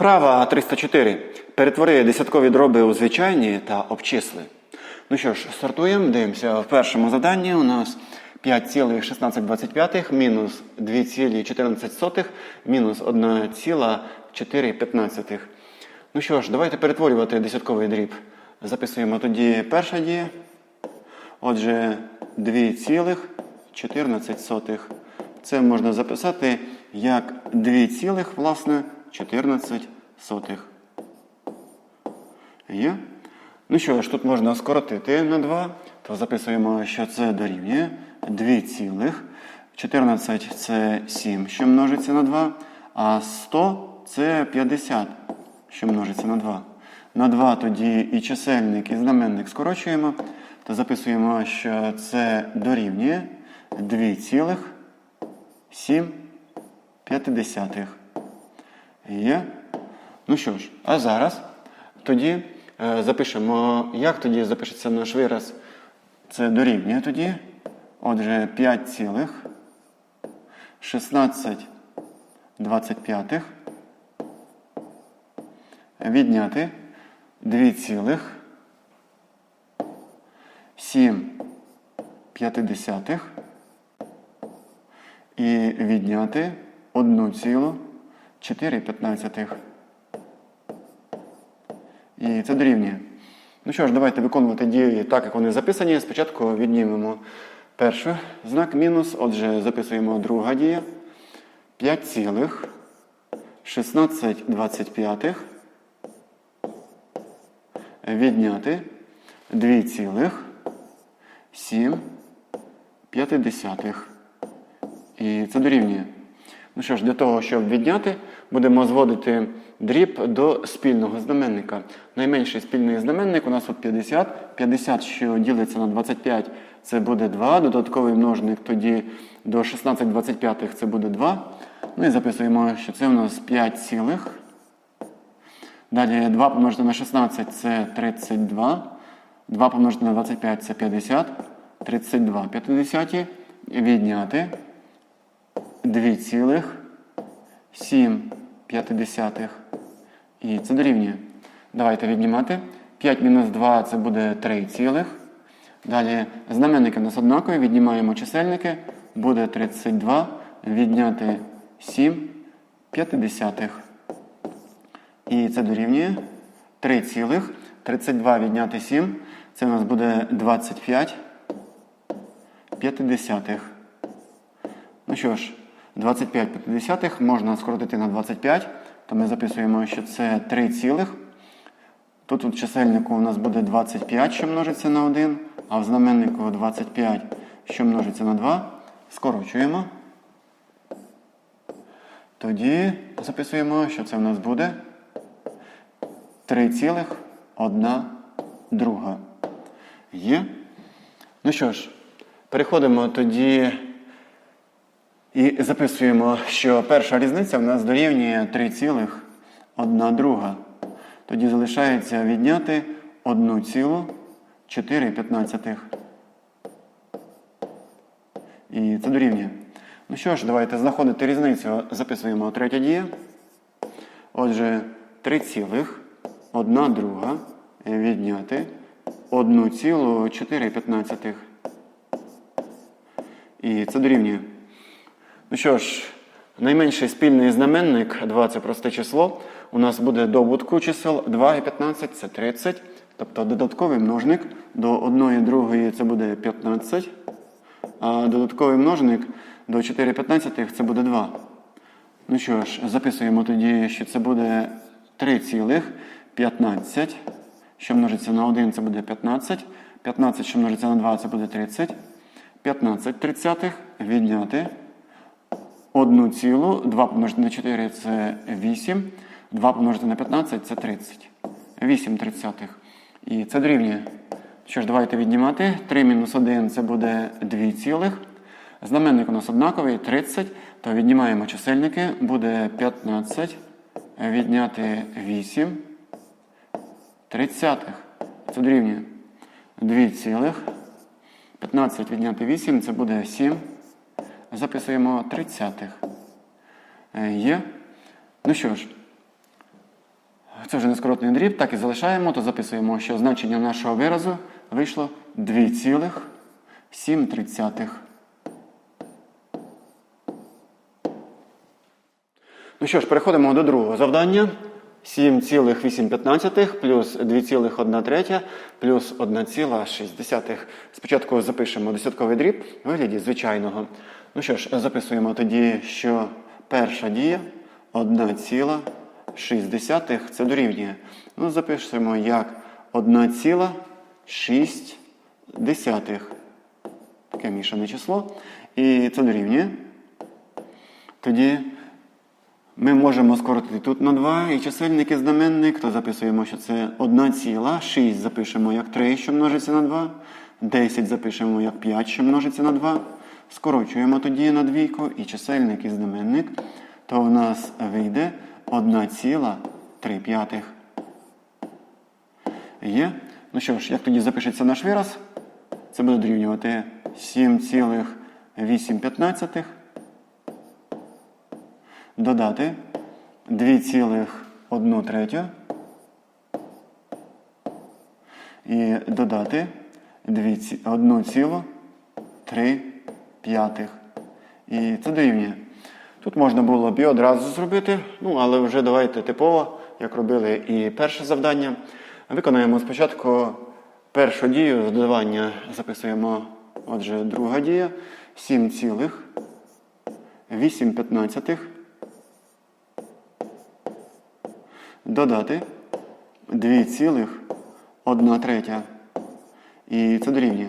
Вправа 304. Перетвори десяткові дроби у звичайні та обчисли. Ну що ж, стартуємо. Дивимося. В першому заданні у нас 5,1625 мінус 2,14 мінус 1,415. Ну що ж, давайте перетворювати десятковий дріб. Записуємо тоді перша дія. Отже, 2,14. Це можна записати як 2, власне, 14 сотих. Є? Ну що ж, тут можна скоротити на 2, то записуємо, що це дорівнює 2 цілих. 14 це 7, що множиться на 2, а 100 це 50, що множиться на 2. На 2 тоді і чисельник, і знаменник скорочуємо, то записуємо, що це дорівнює 2 цілих 7 п'ятидесятих. Є. Ну що ж, а зараз тоді е, запишемо, як тоді запишеться наш вираз. Це дорівнює тоді. Отже, 5 цілих 16 25 відняти 2 цілих 7 п'ятидесятих і відняти 1 цілу 4 п'ятнадцятих. І це дорівнює. Ну що ж, давайте виконувати дії так, як вони записані. Спочатку віднімемо перший знак мінус. Отже, записуємо друга дія. 5 цілих 16 25 відняти 2 цілих 7 п'ятидесятих. І це дорівнює. Ну що ж, для того, щоб відняти, будемо зводити дріб до спільного знаменника. Найменший спільний знаменник у нас тут 50. 50, що ділиться на 25, це буде 2. Додатковий множник тоді до 16 25 це буде 2. Ну і записуємо, що це у нас 5 цілих. Далі 2 помножити на 16 це 32. 2 помножити на 25 це 50. 32 50 відняти 2 7 п'ятидесятих. І це дорівнює. Давайте віднімати. 5 мінус 2 це буде 3 цілих. Далі знаменники у нас однакові, віднімаємо чисельники. Буде 32 відняти 7 п'ятидесятих. І це дорівнює 3 цілих. 32 відняти 7. Це у нас буде 25 п'ятидесятих. Ну що ж, 25 можна скоротити на 25, то ми записуємо, що це 3 цілих. Тут у чисельнику у нас буде 25, що множиться на 1, а в знаменнику 25, що множиться на 2. Скорочуємо. Тоді записуємо, що це у нас буде 3 цілих 1 друга. Є. Ну що ж, переходимо тоді і записуємо, що перша різниця в нас дорівнює 3,1 друга. Тоді залишається відняти 1,415. І це дорівнює. Ну що ж, давайте знаходити різницю. Записуємо третя дія. Отже, 3,1 друга відняти 1,415. І це дорівнює. Ну що ж, найменший спільний знаменник 2 це просте число. У нас буде добутку чисел 2 і 15 це 30. Тобто додатковий множник до 1 і 2 це буде 15. А додатковий множник до 4 15 це буде 2. Ну що ж, записуємо тоді, що це буде 3 цілих 15. Що множиться на 1, це буде 15. 15, що множиться на 2, це буде 30. 15 тридцятих відняти 1 цілу, 2 помножити на 4 це 8. 2 помножити на 15 це 30. 8 тридцятих. І це дорівнює. Що ж, давайте віднімати. 3 мінус 1 це буде 2 цілих. Знаменник у нас однаковий 30. То віднімаємо чисельники. Буде 15. Відняти 8. Тридцятих. Це дорівнює 2 цілих. 15 відняти 8 це буде 7. Записуємо тридцятих. Е, Є. Ну що ж, Це вже нескоротний дріб, так і залишаємо, то записуємо, що значення нашого виразу вийшло 2,7. Ну що ж, переходимо до другого завдання. 7,8 плюс 2,1 третя плюс 1,6. Спочатку запишемо десятковий дріб у вигляді звичайного. Ну що ж, записуємо тоді, що перша дія 1,6 це дорівнює. Ну, запишемо як 1,6. Таке мішане число. І це дорівнює. Тоді ми можемо скоротити тут на 2 і чисельник і знаменник, то записуємо, що це 1 ціла, 6 запишемо як 3, що множиться на 2, 10 запишемо як 5, що множиться на 2. Скорочуємо тоді на двійку і чисельник і знаменник, то у нас вийде 1 ціла 3 п'ятих. Є? Ну що ж, як тоді запишеться наш вираз? Це буде дорівнювати 7,8 додати 2,1 третю і додати 1,3 п'ятих. І це дорівнює. Тут можна було б і одразу зробити, ну, але вже давайте типово, як робили і перше завдання. Виконаємо спочатку першу дію з додавання записуємо, отже, друга дія 7,8 п'ятнадцятих. Додати 2,1 третя. І це дорівнює.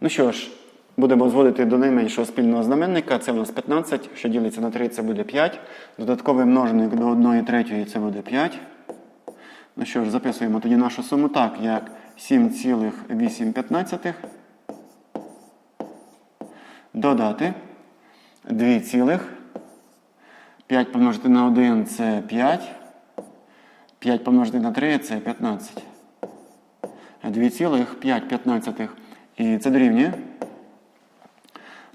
Ну що ж, будемо зводити до найменшого спільного знаменника. Це у нас 15, що ділиться на 3, це буде 5. Додатковий множник до 1 третьої це буде 5. Ну що ж, записуємо тоді нашу суму так, як 7,8 додати 2, 5 помножити на 1 це 5. 5 помножити на 3 це 15. 2,5. І це дорівнює.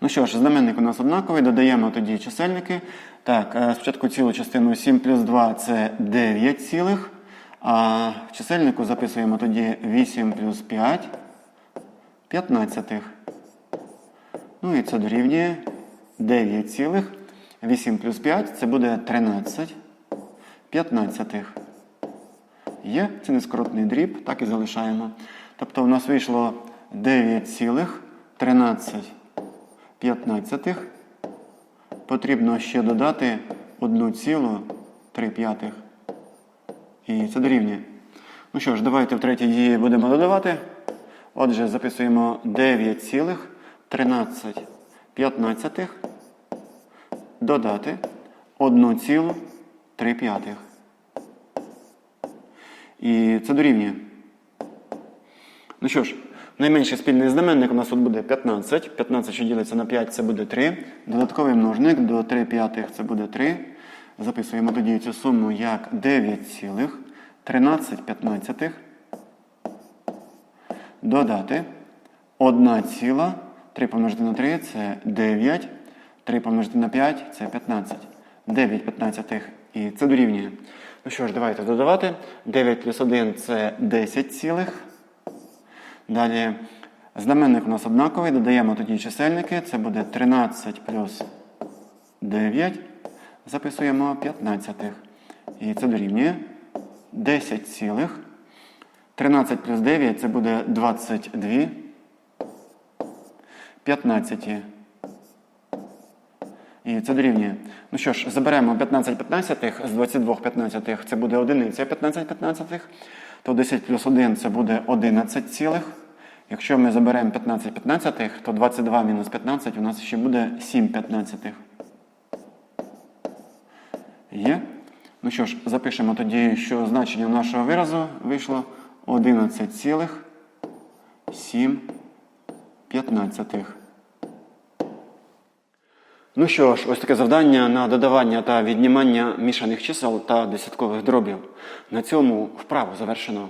Ну що ж, знаменник у нас однаковий. Додаємо тоді чисельники. Так, е, спочатку цілу частину 7 плюс 2 це 9 цілих. А в чисельнику записуємо тоді 8 плюс 5 15. Ну і це дорівнює 9 цілих. 8 плюс 5 це буде 13 п'ятнадцятих. Є, це нескоротний дріб, так і залишаємо. Тобто у нас вийшло 9,13. Потрібно ще додати 1,3. І це дорівнює. Ну що ж, давайте в третій дії будемо додавати. Отже, записуємо 9,13 додати 1,3 п'ятих. І це дорівнює. Ну що ж, найменший спільний знаменник у нас тут буде 15. 15, що ділиться на 5, це буде 3. Додатковий множник до 3 п'ятих це буде 3. Записуємо тоді цю суму як 9,13 п'ятнадцятих. Додати 1,3 помножити на 3 це 9. 3 помножити на 5 це 15. 9 п'ятнадцятих. І це дорівнює. Ну що ж, давайте додавати. 9 плюс 1 це 10 цілих. Далі знаменник у нас однаковий. Додаємо тоді чисельники. Це буде 13 плюс 9. Записуємо 15. І це дорівнює 10 цілих. 13 плюс 9 це буде 22. 15. І це дорівнює. Ну що ж, заберемо 15 15 з 22 15 це буде одиниця 15 15 то 10 плюс 1 це буде 11 цілих. Якщо ми заберемо 15 15 то 22 мінус 15 у нас ще буде 7 15 Є? Ну що ж, запишемо тоді, що значення нашого виразу вийшло 11,7 15. Ну що ж, ось таке завдання на додавання та віднімання мішаних чисел та десяткових дробів. На цьому вправу завершено.